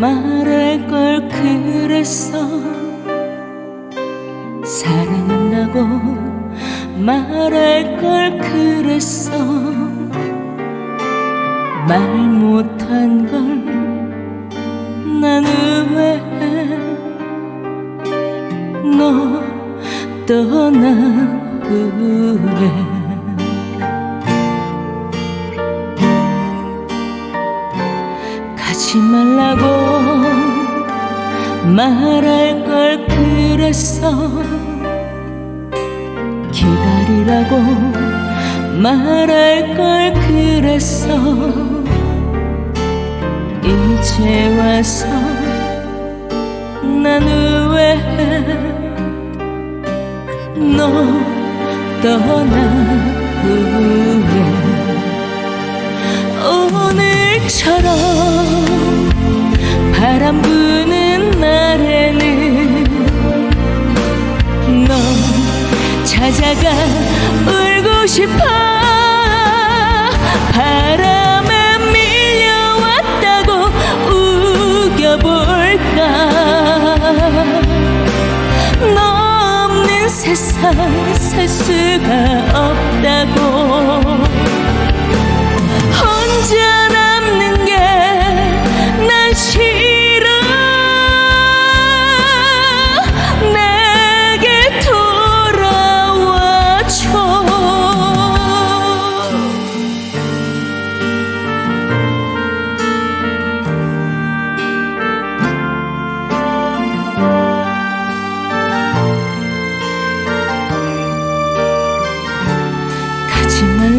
말할 걸 그랬어 사랑한다고 말할 걸 그랬어. 말 못한 걸 나는 왜너 떠난 후에 가지 말라고 말할 걸 그랬어 기다리라고 말할 걸 그랬어. 이제 와서 나는 왜너 떠난 후에 오늘처럼 바람 부는 날에는 너 찾아가 울고 싶어. 바람에 밀려왔다고 우겨볼까. 너 없는 세상 살 수가 없다고. 혼자 남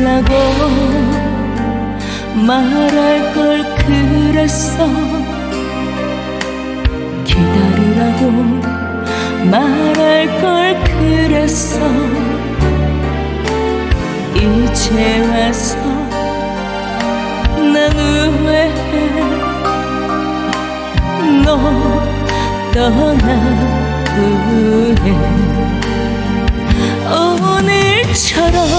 말라고 말할 걸 그랬어. 기다리라고 말할 걸 그랬어. 이제 와서 나는 왜너 떠난 후에 오늘처럼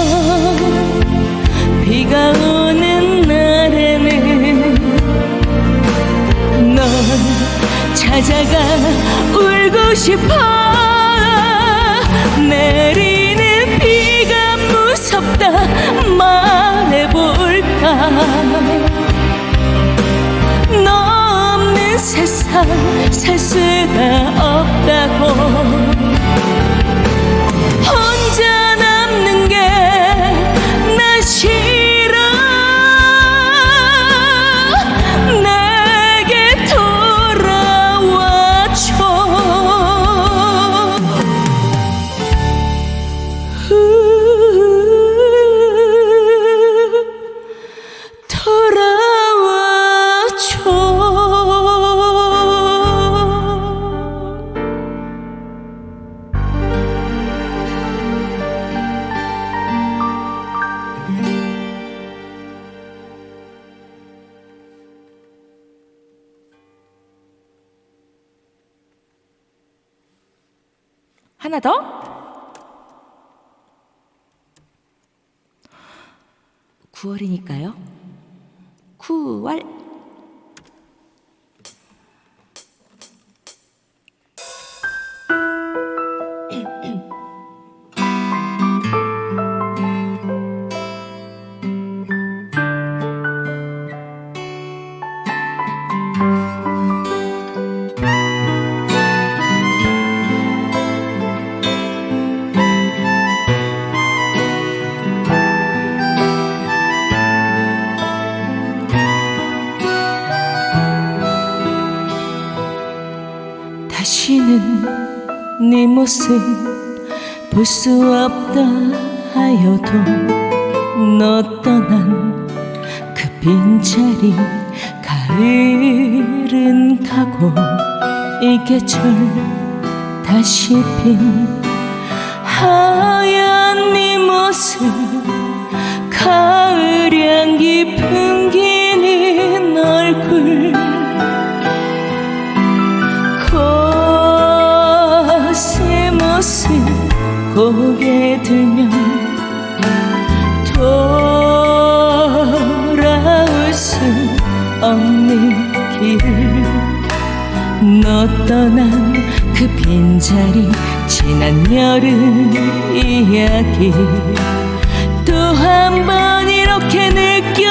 싶어. 내리는 비가 무섭다. 말해볼까? 너 없는 세상 살 수가 없다고 하나 더? 9월이니까요. 9월. 네 모습 볼 수 없다 하여도 너 떠난 그 빈자리 가을은 가고 이 계절 다시 핀 하얀 네 모습 가을 향기 풍기 길을 너 떠난 그 빈자리 지난 여름 이야기 또 한 번 이렇게 느껴보지만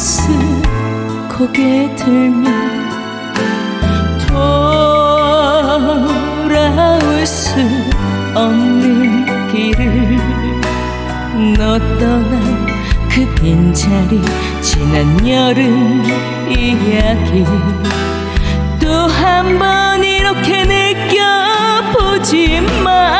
코스모스 고개 들면 돌아올 수 없는 길을 너 떠난 그 빈자리 지난 여름 이야기 또 한 번 이렇게 느껴보지 마